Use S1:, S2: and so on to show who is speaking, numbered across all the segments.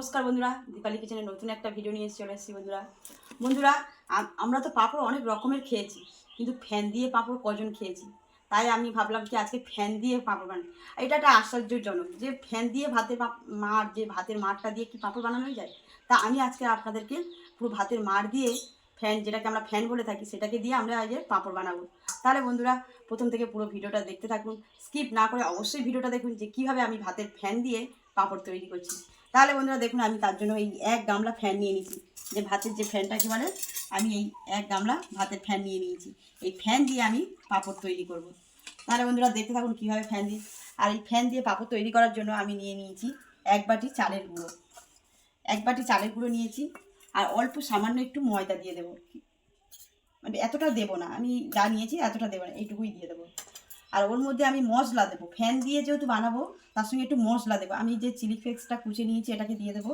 S1: নমস্কার বন্ধুরা, দীপালি কিচেনের নতুন একটা ভিডিও নিয়ে চলে এসেছি বন্ধুরা। বন্ধুরা আমরা তো পাঁপড় অনেক রকমের খেয়েছি, কিন্তু ফ্যান দিয়ে পাঁপড় কজন খেয়েছি? তাই আমি ভাবলাম কি আজকে ফ্যান দিয়ে পাঁপড় বানাই। এটা একটা আশ্চর্যজনক যে ফ্যান দিয়ে ভাতের মাড় যে ভাতের মাড়টা দিয়ে কি পাঁপড় বানানো যায়, তা আমি আজকে আপনাদেরকে পুরো ভাতের মাড় দিয়ে ফ্যান, যেটাকে আমরা ফ্যান বলে থাকি, সেটাকে দিয়ে আমরা আজকে পাঁপড় বানাবো। তাহলে বন্ধুরা, প্রথম থেকে পুরো ভিডিওটা দেখতে থাকুন। স্কিপ না করে অবশ্যই ভিডিওটা দেখুন যে কীভাবে আমি ভাতের ফ্যান দিয়ে পাঁপড় তৈরি করছি। তাহলে বন্ধুরা দেখুন, আমি তার জন্য এই এক গামলা ফ্যান নিয়ে নিয়েছি। যে ভাতের যে ফ্যানটা ফ্যানটাকে বলে? আমি এই এক গামলা ভাতের ফ্যান নিয়ে নিয়েছি। এই ফ্যান দিয়ে আমি পাঁপড় তৈরি করব। তাহলে বন্ধুরা দেখতে থাকুন কীভাবে ফ্যান দিয়ে। আর এই ফ্যান দিয়ে পাঁপড় তৈরি করার জন্য আমি নিয়ে নিয়েছি এক বাটি চালের গুঁড়ো। এক বাটি চালের গুঁড়ো নিয়েছি। আর অল্প সামান্য একটু ময়দা দিয়ে দেবো। মানে এতটা দেবো না। আমি যা নিয়েছি এতটা দেবো না। এইটুকুই দিয়ে দেবো। আর ওর মধ্যে আমি মশলা দেবো। ফ্যান দিয়ে যেহেতু বানাবো, তার সঙ্গে একটু মশলা দেবো। আমি যে চিলি ফ্লেক্সটা কুচে নিয়েছি, এটাকে দিয়ে দেবো।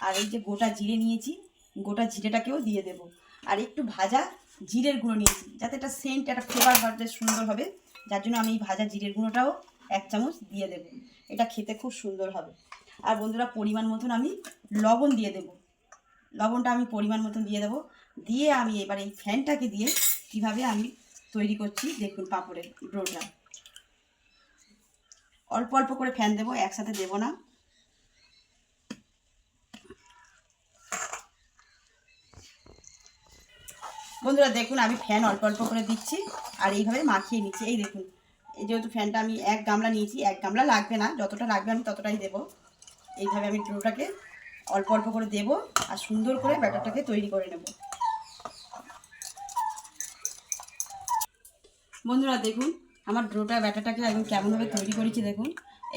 S1: আর এই যে গোটা জিরে নিয়েছি, গোটা জিরেটাকেও দিয়ে দেবো। আর একটু ভাজা জিরের গুঁড়ো নিয়েছি, যাতে একটা সেন্ট একটা ফ্লেভার হবে সুন্দর হবে। যার জন্য আমি এই ভাজা জিরের গুঁড়োটাও এক চামচ দিয়ে দেবো। এটা খেতে খুব সুন্দর হবে। আর বন্ধুরা, পরিমাণ মতন আমি লবণ দিয়ে দেবো। লবণটা আমি পরিমাণ মতন দিয়ে দেবো। দিয়ে আমি এবার এই ফ্যানটাকে দিয়ে কীভাবে আমি তৈরি করছি, দেখুন পাঁপড়ের ডোটা। অল্প অল্প করে ফ্যান দেবো, একসাথে দেবো না। বন্ধুরা, দেখুন, আমি ফ্যান অল্প অল্প করে দিচ্ছি আর এইভাবে মাখিয়ে নিচ্ছি। এই দেখুন, এই যেহেতু ফ্যানটা আমি এক গামলা নিয়েছি, এক গামলা লাগবে না, যতটা লাগবে আমি ততটাই দেবো। এইভাবে আমি ডোটাকে অল্প অল্প করে দেবো আর সুন্দর করে ব্যাটারটাকে তৈরি করে নেব। বন্ধুরা দেখুন, আমার ডোটা ব্যাটারটাকে একদম কেমনভাবে তৈরি করেছি দেখুন।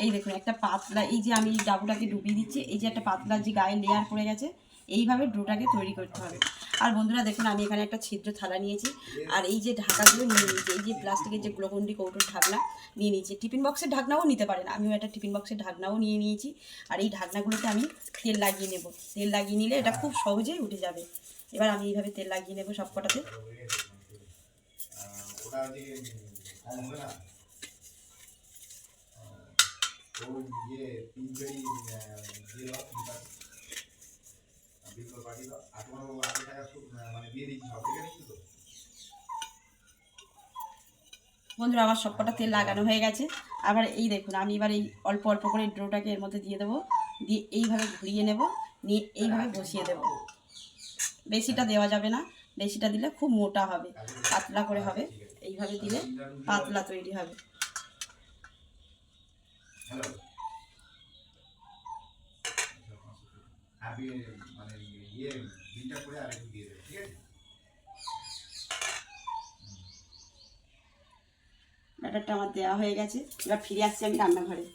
S1: এই দেখুন, একটা পাতলা, এই যে আমি ডাবুটাকে ডুবিয়ে দিচ্ছি, এই যে একটা পাতলা যে গায়ে লেয়ার পড়ে গেছে, এইভাবে ডোটাকে তৈরি করতে হবে। আর বন্ধুরা দেখুন, আমি এখানে একটা ছিদ্র থালা নিয়েছি, আর এই যে ঢাকাগুলো নিয়ে নিয়েছি, এই যে প্লাস্টিকের যে গ্লোকন্ডি কৌটোর ঢাকনা নিয়ে নিয়েছি। টিফিন বক্সের ঢাকনাও নিতে পারেন আমিও একটা টিফিন বক্সের ঢাকনাও নিয়ে নিয়েছি, আর এই ঢাকনাগুলোতে আমি তেল লাগিয়ে নেব। তেল লাগিয়ে নিলে এটা খুব সহজেই উঠে যাবে। এবার আমি এইভাবে তেল লাগিয়ে নেব সব কটাতে
S2: ওটা যে হবে না ওই ইয়ে তিন দিয়ে দাও তিন পাঁচ দাও আর তোমার আগে টাকা সব, আহ, মানে দিয়ে দিচ্ছি সব ঠিক আছে তো?
S1: বন্ধুরা আমার সবকটা তেল লাগানো হয়ে গেছে। আবার এই দেখুন আমি এবার এই অল্প অল্প করে ড্রোটাকে এর মধ্যে দিয়ে দেবো। দিয়ে এইভাবে ঘুরিয়ে নেব নিয়ে এইভাবে বসিয়ে দেব। বেশিটা দেওয়া যাবে না বেশিটা দিলে খুব মোটা হবে পাতলা করে হবে। এইভাবে দিলে পাতলা তৈরি হবে।
S2: মানে ইয়ে
S1: ব্যাটারটা আমার দেওয়া হয়ে গেছে এবার ফিরে আসছি আমি রান্নাঘরে।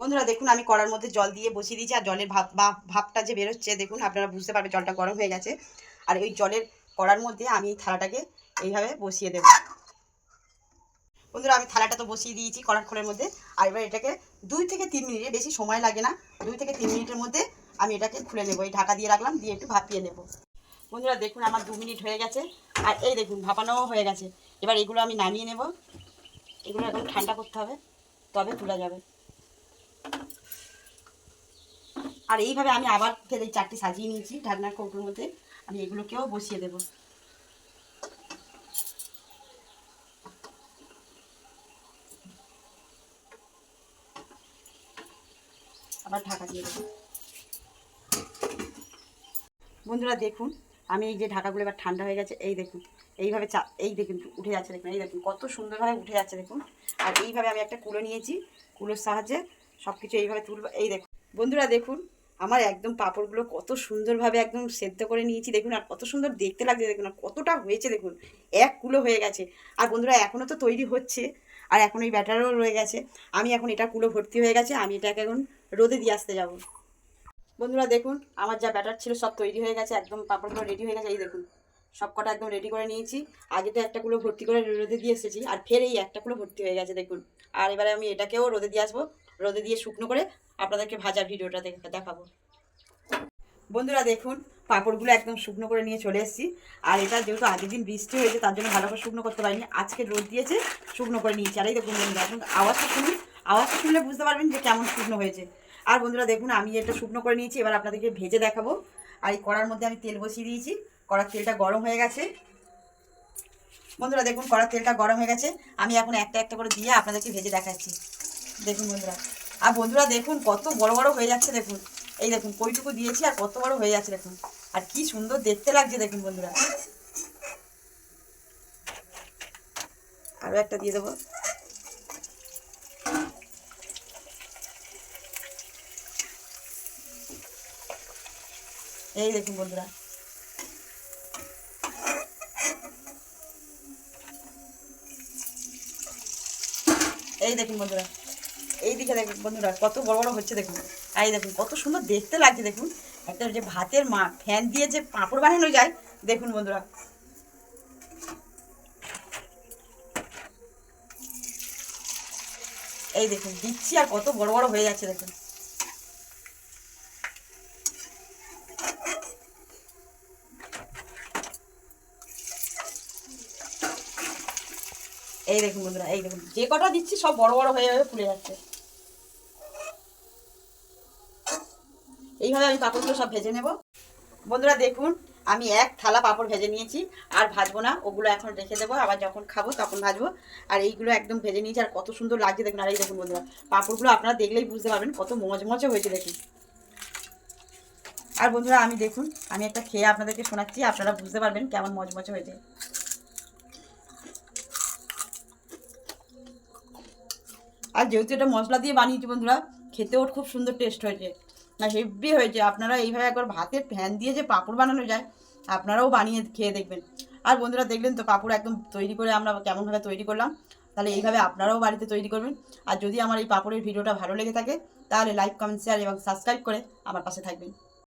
S1: বন্ধুরা দেখুন আমি কড়ার মধ্যে জল দিয়ে বসিয়ে দিয়েছি আর জলের ভাপ বা ভাপটা যে বেরোচ্ছে দেখুন আপনারা বুঝতে পারবেন জলটা গরম হয়ে গেছে। আর ওই জলের কড়ার মধ্যে আমি থালাটাকে এইভাবে বসিয়ে দেবো। বন্ধুরা, আমি থালাটা তো বসিয়ে দিয়েছি কড়ার খোলের মধ্যে। আর এবার এটাকে দুই থেকে তিন মিনিটে বেশি সময় লাগে না। দুই থেকে তিন মিনিটের মধ্যে আমি এটাকে খুলে নেব। এই ঢাকা দিয়ে রাখলাম, দিয়ে একটু ভাপিয়ে নেব। বন্ধুরা, দেখুন আমার দু মিনিট হয়ে গেছে। আর এই দেখুন, ভাপানোও হয়ে গেছে। এবার এগুলো আমি নামিয়ে নেব। এগুলো এখন ঠান্ডা করতে হবে, তবে তোলা যাবে। আর এইভাবে আমি আবার ফের চারটি সাজিয়ে নিয়েছি ঢাকনার কৌটোর মধ্যে। আমি এগুলোকেও বসিয়ে দেব। আবার ঢাকা দিয়ে দেবো। বন্ধুরা দেখুন, আমি এই যে ঢাকাগুলো এবার ঠান্ডা হয়ে গেছে, এই দেখুন, এইভাবে চা, এই দেখুন উঠে যাচ্ছে, দেখুন, এই দেখুন কত সুন্দরভাবে উঠে যাচ্ছে, দেখুন। আর এইভাবে আমি একটা কুলো নিয়েছি, কুলোর সাহায্যে সব কিছু এইভাবে তুলবো, এই দেখুন। বন্ধুরা দেখুন আমার একদম পাঁপড়গুলো কত সুন্দরভাবে একদম সেদ্ধ করে নিয়েছি। দেখুন, আর কত সুন্দর দেখতে লাগছে, দেখুন, আর কতটা হয়েছে, দেখুন, এক কুলো হয়ে গেছে। আর বন্ধুরা এখনও তো তৈরি হচ্ছে, আর এখন এই ব্যাটারও রয়ে গেছে। আমি এখন এটা কুলো ভর্তি হয়ে গেছে, আমি এটাকে এখন রোদে দিয়ে আসতে যাব। বন্ধুরা, দেখুন, আমার যা ব্যাটার ছিল সব তৈরি হয়ে গেছে, একদম পাঁপড়গুলো রেডি হয়ে গেছে, এই দেখুন, সব কটা একদম রেডি করে নিয়েছি। আগে তো একটা কুলো ভর্তি করে রোদে দিয়ে এসেছি, আর ফের এই একটা কুলো ভর্তি হয়ে গেছে, দেখুন। আর এবারে আমি এটাকেও রোদে দিয়ে আসব, রোদে দিয়ে শুকনো করে আপনাদেরকে ভাজা ভিডিওটা দেখে দেখাবো। বন্ধুরা দেখুন, পাঁপড়গুলো একদম শুকনো করে নিয়ে চলে এসেছি। আর এটা যেহেতু আগের দিন বৃষ্টি হয়েছে, তার জন্য ভালো করে শুকনো করতে পারিনি। আজকে রোদ দিয়েছে, শুকনো করে নিয়েছি। আর এই দেখুন বন্ধুরা এখন আওয়াজটা শুনুন। আওয়াজটা শুনলে বুঝতে পারবেন যে কেমন শুকনো হয়েছে। আর বন্ধুরা দেখুন, আমি এটা শুকনো করে নিয়েছি, এবার আপনাদেরকে ভেজে দেখাবো। আর এই কড়ার মধ্যে আমি তেল বসিয়ে দিয়েছি। কড়ার তেলটা গরম হয়ে গেছে। বন্ধুরা দেখুন, কড়ার তেলটা গরম হয়ে গেছে। আমি এখন একটা একটা করে দিয়ে আপনাদেরকে ভেজে দেখাচ্ছি। দেখুন বন্ধুরা। আর বন্ধুরা দেখুন, কত বড় বড় হয়ে যাচ্ছে দেখুন। এই দেখুন, কইটুকু দিয়েছি আর কত বড় হয়ে যাচ্ছে দেখুন। আর কি সুন্দর দেখতে লাগছে দেখুন বন্ধুরা। আরও একটা দিয়ে দেবো। এই দেখুন বন্ধুরা। এই দেখুন বন্ধুরা। এই দিকে দেখুন বন্ধুরা, কত বড় বড় হচ্ছে দেখুন। এই দেখুন, কত সুন্দর দেখতে লাগছে দেখুন। একটা যে ভাতের মা, ফ্যান দিয়ে যে পাঁপড় বানানো যায়, দেখুন বন্ধুরা। এই দেখুন, দিচ্ছি আর কত বড় বড় হয়ে যাচ্ছে দেখুন। এই দেখুন বন্ধুরা, এই দেখুন, যে কটা দিচ্ছি সব বড় বড় হয়ে হয়ে ফুলে যাচ্ছে। এইভাবে আমি পাঁপড়গুলো সব ভেজে নেব। বন্ধুরা দেখুন, আমি এক থালা পাঁপড় ভেজে নিয়েছি, আর ভাজবো না, ওগুলো এখন রেখে দেবো, আবার যখন খাব তখন ভাজবো। আর এইগুলো একদম ভেজে নিয়েছি, আর কত সুন্দর লাগছে দেখুন, আর এই দেখুন বন্ধুরা, পাঁপড়গুলো আপনারা দেখলেই বুঝতে পারবেন, কত মজমচে হয়েছে দেখুন। আর বন্ধুরা আমি দেখুন, আমি একটা খেয়ে আপনাদেরকে শোনাচ্ছি, আপনারা বুঝতে পারবেন কেমন মজমচে হয়েছে। আর যেহেতু এটা মশলা দিয়ে বানিয়েছি বন্ধুরা, খেতেও খুব সুন্দর টেস্ট হয়েছে। হেভি হয়েছে। আপনারা এইভাবে একবার ভাতের ফ্যান দিয়ে যে পাঁপড় বানানো যায়, আপনারাও বানিয়ে খেয়ে দেখবেন। আর বন্ধুরা, দেখলেন তো পাঁপড় একদম তৈরি করে আমরা কেমনভাবে তৈরি করলাম? তাহলে এইভাবে আপনারাও বাড়িতে তৈরি করবেন। আর যদি আমার এই পাঁপড়ের ভিডিওটা ভালো লেগে থাকে, তাহলে লাইক কমেন্ট শেয়ার এবং সাবস্ক্রাইব করে আমার পাশে থাকবেন।